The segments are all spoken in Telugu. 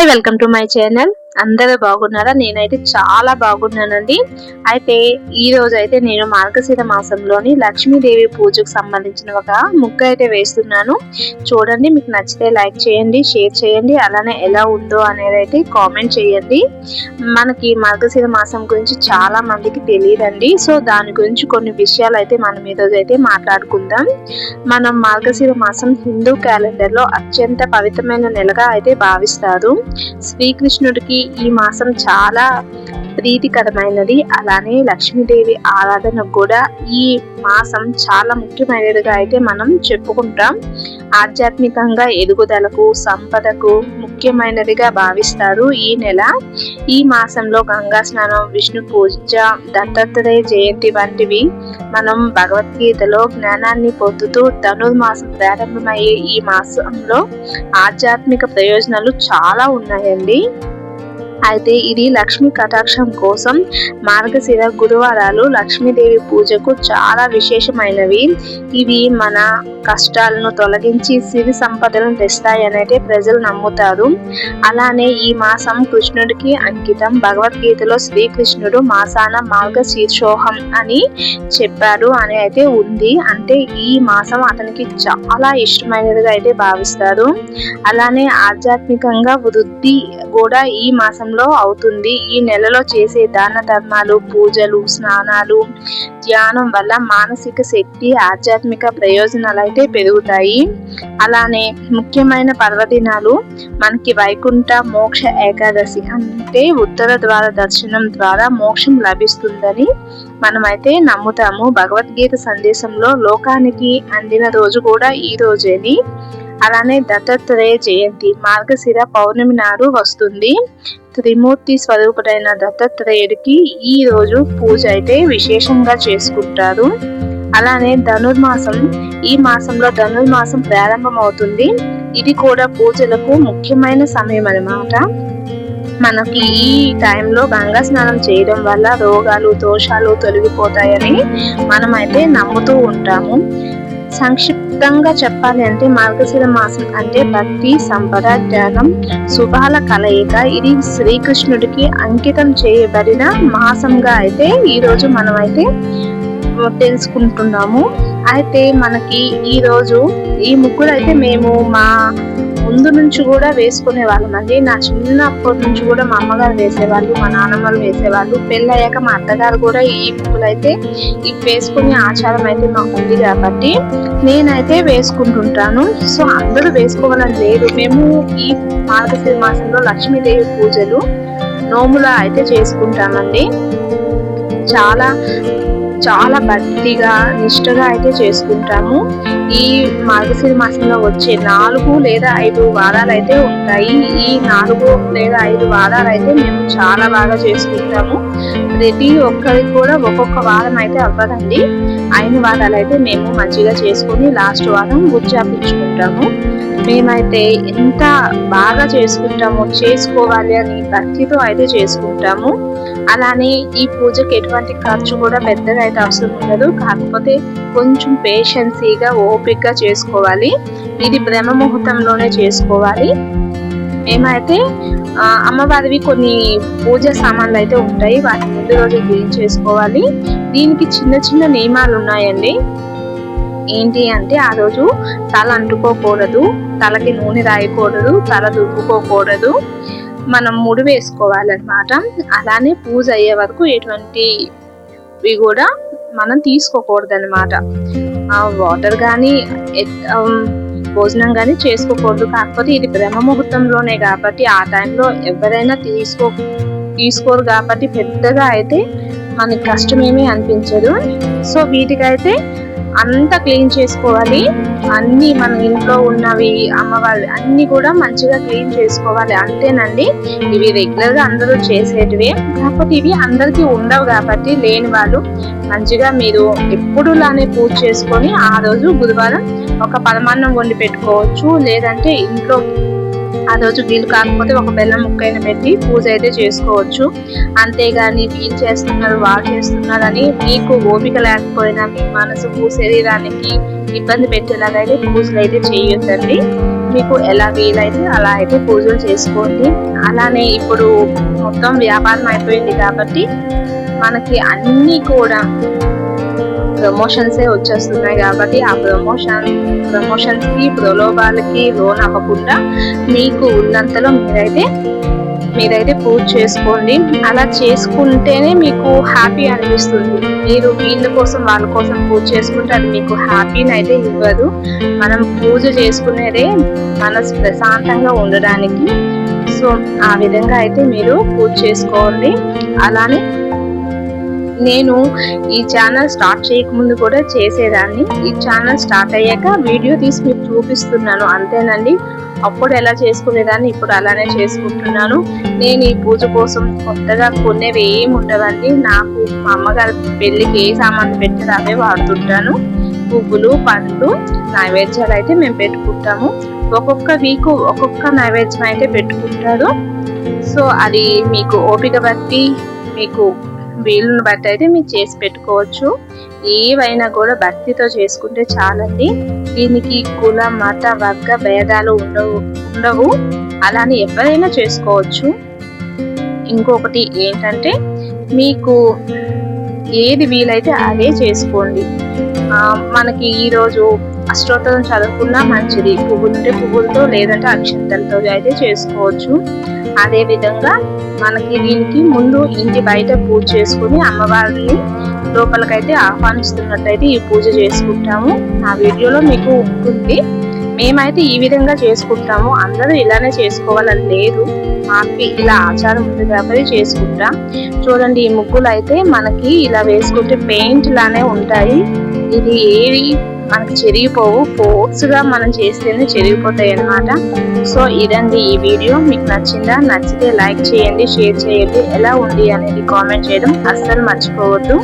Hi welcome to my channel అందరూ బాగున్నారా? నేనైతే చాలా బాగున్నానండి. అయితే ఈ రోజు అయితే నేను మార్గశిర మాసంలోని లక్ష్మీదేవి పూజకు సంబంధించిన ఒక ముక్క అయితే వేస్తున్నాను. చూడండి మీకు నచ్చితే లైక్ చేయండి షేర్ చేయండి అలానే ఎలా ఉందో అనేది అయితే కామెంట్ చేయండి. మనకి మార్గశిర మాసం గురించి చాలా మందికి తెలియదండి. సో దాని గురించి కొన్ని విషయాలు అయితే మనం ఈరోజు అయితే మాట్లాడుకుందాం. మనం మార్గశిర మాసం హిందూ క్యాలెండర్లో అత్యంత పవిత్రమైన నెలగా అయితే భావిస్తారు. శ్రీకృష్ణుడికి ఈ మాసం చాలా ప్రీతికరమైనది. అలానే లక్ష్మీదేవి ఆరాధన కూడా ఈ మాసం చాలా ముఖ్యమైనదిగా అయితే మనం చెప్పుకుంటాం. ఆధ్యాత్మికంగా ఎదుగుదలకు సంపదకు ముఖ్యమైనదిగా భావిస్తారు ఈ నెల. ఈ మాసంలో గంగా స్నానం విష్ణు పూజ దత్తాత్రేయ జయంతి వంటివి మనం భగవద్గీతలో జ్ఞానాన్ని పొందుతూ ధనుర్మాసం ప్రారంభమయ్యే ఈ మాసంలో ఆధ్యాత్మిక ప్రయోజనాలు చాలా ఉన్నాయండి. అయితే ఇది లక్ష్మీ కటాక్షం కోసం మార్గశిర గురువారాలు లక్ష్మీదేవి పూజకు చాలా విశేషమైనవి. ఇవి మన కష్టాలను తొలగించి సిరి సంపదలను తెస్తాయనైతే ప్రజలు నమ్ముతారు. అలానే ఈ మాసం కృష్ణుడికి అంకితం. భగవద్గీతలో శ్రీకృష్ణుడు మాసాన మార్గశీర్షోహం అని చెప్పారు అని అయితే ఉంది. అంటే ఈ మాసం అతనికి చాలా ఇష్టమైనదిగా అయితే భావిస్తారు. అలానే ఆధ్యాత్మికంగా వృద్ధి కూడా ఈ మాసం రూపంలో అవుతుంది. ఈ నెలలో చేసే దాన ధర్మాలు పూజలు స్నానాలు ధ్యానం వల్ల మానసిక శక్తి ఆధ్యాత్మిక ప్రయోజనాలు అయితే పెరుగుతాయి. అలానే ముఖ్యమైన పర్వదినాలు మనకి వైకుంఠ మోక్ష ఏకాదశి అంటే ఉత్తర ద్వార దర్శనం ద్వారా మోక్షం లభిస్తుందని మనమైతే నమ్ముతాము. భగవద్గీత సందేశంలో లోకానికి అందిన రోజు కూడా ఈ రోజేని. అలానే దత్తాత్రేయ జయంతి. మార్గశిర పౌర్ణమి నాడు వస్తుంది. త్రిమూర్తి స్వరూపుడైన దత్తాత్రేయుడికి ఈ రోజు పూజ అయితే విశేషంగా చేసుకుంటారు. అలానే ధనుర్మాసం ఈ మాసంలో ధనుర్మాసం ప్రారంభమవుతుంది. ఇది కూడా పూజలకు ముఖ్యమైన సమయం అన్నమాట. మనకి ఈ టైంలో గంగా స్నానం చేయడం వల్ల రోగాలు దోషాలు తొలగిపోతాయని మనమైతే నమ్ముతూ ఉంటాము. క్లుప్తంగా చెప్పాలి అంటే మార్గశిర మాసం అంటే భక్తి సంపద త్యాగం శుభాల కలయిక. ఇది శ్రీకృష్ణుడికి అంకితం చేయబడిన మాసంగా అయితే ఈరోజు మనమైతే తెలుసుకుంటున్నాము. అయితే మనకి ఈరోజు ఈ ముగ్గురు అయితే మేము మా ముందు నుంచి కూడా వేసుకునే వాళ్ళం అండి. నా చిన్నప్పటి నుంచి కూడా మా అమ్మగారు వేసేవాళ్ళు మా నాన్నమ్మలు వేసేవాళ్ళు. పెళ్ళయ్యాక మా అత్తగారు కూడా ఈ పువ్వులు అయితే ఈ వేసుకునే ఆచారం అయితే మాకు ఉంది కాబట్టి నేనైతే వేసుకుంటుంటాను. సో అందరూ వేసుకోవాలని లేదు మేము ఈ మార్గశిర మాసంలో లక్ష్మీదేవి పూజలు నోములా అయితే చేసుకుంటామండి. చాలా చాలా భక్తిగా నిష్టగా అయితే చేసుకుంటాము. ఈ మార్గశిర మాసంలో వచ్చే నాలుగు లేదా ఐదు వారాలు అయితే ఉంటాయి. ఈ నాలుగు లేదా ఐదు వారాలు అయితే మేము చాలా బాగా చేసుకుంటాము. ప్రతి ఒక్కరికి కూడా ఒక్కొక్క వారం అయితే అవ్వదండి. ఐదు వారాలు అయితే మేము మంచిగా చేసుకుని లాస్ట్ వారం ఉజ్జాపించుకుంటాము మేమైతే ఎంత బాగా చేసుకుంటామో చేసుకోవాలి అని భక్తితో అయితే చేసుకుంటాము. అలానే ఈ పూజకి ఎటువంటి ఖర్చు కూడా పెద్దగా అయితే అవసరం ఉండదు. కాకపోతే కొంచెం పేషెన్సీగా ఓపిక్గా చేసుకోవాలి. ఇది బ్రహ్మ ముహూర్తంలోనే చేసుకోవాలి. మేమైతే అమ్మవారివి కొన్ని పూజ సామాన్లు అయితే ఉంటాయి. వాటి ముందు రోజు క్లీన్ చేసుకోవాలి? దీనికి చిన్న చిన్న నియమాలు ఉన్నాయండి. ఏంటి అంటే ఆ రోజు తల అంటుకోకూడదు తలకి నూనె రాయకూడదు తల దువ్వుకోకూడదు. మనం ముడి వేసుకోవాలన్నమాట. అలానే పూజ అయ్యే వరకు ఎటువంటివి కూడా మనం తీసుకోకూడదు అనమాట వాటర్ కానీ భోజనం కానీ చేసుకోకూడదు. కాకపోతే ఇది బ్రహ్మ ముహూర్తంలోనే కాబట్టి ఆ టైంలో ఎవరైనా తీసుకో తీసుకోరు కాబట్టి పెద్దగా అయితే మనకి కష్టమేమీ అనిపించదు. సో వీటికైతే అంతా క్లీన్ చేసుకోవాలి. అన్ని మన ఇంట్లో ఉన్నవి అమ్మవారి అన్ని కూడా మంచిగా క్లీన్ చేసుకోవాలి అంతేనండి ఇవి రెగ్యులర్గా అందరూ చేసేటివే. కాకపోతే ఇవి అందరికీ ఉండవు కాబట్టి లేని వాళ్ళు మంచిగా మీరు ఎప్పుడులానే పూజ చేసుకొని ఆ రోజు బుధవారం ఒక పరమాన్నం వండి పెట్టుకోవచ్చు. లేదంటే ఇంట్లో ఆ రోజు వీలు కాకపోతే ఒక బెల్లం ముక్కైన పెట్టి పూజ అయితే చేసుకోవచ్చు. అంతేగాని వీలు చేస్తున్నారు వాళ్ళు చేస్తున్నారు అని మీకు ఓపిక లేకపోయినా మీ మనసుకు శరీరానికి ఇబ్బంది పెట్టేలాగైతే పూజలు అయితే చేయొద్దండి. మీకు ఎలా వీలైతే అలా అయితే పూజలు చేసుకోండి. అలానే ఇప్పుడు మొత్తం వ్యాపారం అయిపోయింది కాబట్టి మనకి అన్నీ కూడా ప్రమోషన్సే వచ్చేస్తున్నాయి కాబట్టి ఆ ప్రమోషన్ ప్రమోషన్స్కి ప్రలోభాలకి లోన్ అవ్వకుండా మీకు ఉన్నంతలో మీరైతే మీరైతే పూజ చేసుకోండి. అలా చేసుకుంటేనే మీకు హ్యాపీ అనిపిస్తుంది. మీరు వీళ్ళ కోసం వాళ్ళ కోసం పూజ చేసుకుంటే అది మీకు హ్యాపీని అయితే ఇవ్వదు. మనం పూజ చేసుకునేదే మనసు ప్రశాంతంగా ఉండడానికి. సో ఆ విధంగా అయితే మీరు పూజ చేసుకోండి. అలానే నేను ఈ ఛానల్ స్టార్ట్ చేయకముందు కూడా చేసేదాన్ని. ఈ ఛానల్ స్టార్ట్ అయ్యాక వీడియో తీసి మీకు చూపిస్తున్నాను. అంతేనండి. అప్పుడు ఎలా చేసుకునేదాన్ని ఇప్పుడు అలానే చేసుకుంటున్నాను. నేను ఈ పూజ కోసం కొత్తగా కొనేవి ఏమి ఉండవండి. నాకు మా అమ్మగారి పెళ్ళికి ఏ సామాన్లు పెట్టారు అవే వాడుతుంటాను. పువ్వులు పండ్లు నైవేద్యాలు అయితే మేము పెట్టుకుంటాము. ఒక్కొక్క వీక్ ఒక్కొక్క నైవేద్యం అయితే పెట్టుకుంటారు. సో అది మీకు ఓపిక బట్టి మీకు వీలుని బట్టి అయితే మీరు చేసి పెట్టుకోవచ్చు. ఏవైనా కూడా భక్తితో చేసుకుంటే చాలండి. దీనికి కుల మత వర్గ భేదాలు ఉండవు ఉండవు. అలానే ఎవరైనా చేసుకోవచ్చు. ఇంకొకటి ఏంటంటే మీకు ఏది వీలైతే అదే చేసుకోండి. మనకి ఈరోజు అష్టోత్తరం చదువుకున్నా మంచిది. పువ్వులుంటే పువ్వులతో లేదంటే అక్షంతలతో అయితే చేసుకోవచ్చు. అదే విధంగా మనకి దీనికి ముందు ఇంటి బయట పూజ చేసుకుని అమ్మవారిని లోపలికైతే ఆహ్వానిస్తున్నట్టయితే ఈ పూజ చేసుకుంటాము. ఆ వీడియోలో మీకు ఉంటుంది మేమైతే ఈ విధంగా చేసుకుంటాము. అందరూ ఇలానే చేసుకోవాలని లేదు. మాకు ఇలా ఆచారం ఉంది కాబట్టి చేసుకుంటాం. చూడండి ఈ ముగ్గులు అయితే మనకి ఇలా వేసుకుంటే పెయింట్ లానే ఉంటాయి. ఇది ఏవి మనకి చెరిగిపోవు. ఫోర్స్గా మనం చేస్తేనే చెరిగిపోతాయి అనమాట సో ఇదండి ఈ వీడియో. మీకు నచ్చిందా? నచ్చితే లైక్ చేయండి షేర్ చేయండి. ఎలా ఉంది అనేది కామెంట్ చేయడం అస్సలు మర్చిపోవద్దు.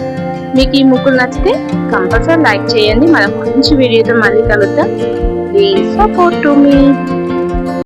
మీకు ఈ ముగ్గులు నచ్చితే కంపల్సరీ లైక్ చేయండి. మనం మంచి వీడియోతో మళ్ళీ కలుద్దాం. Please support to me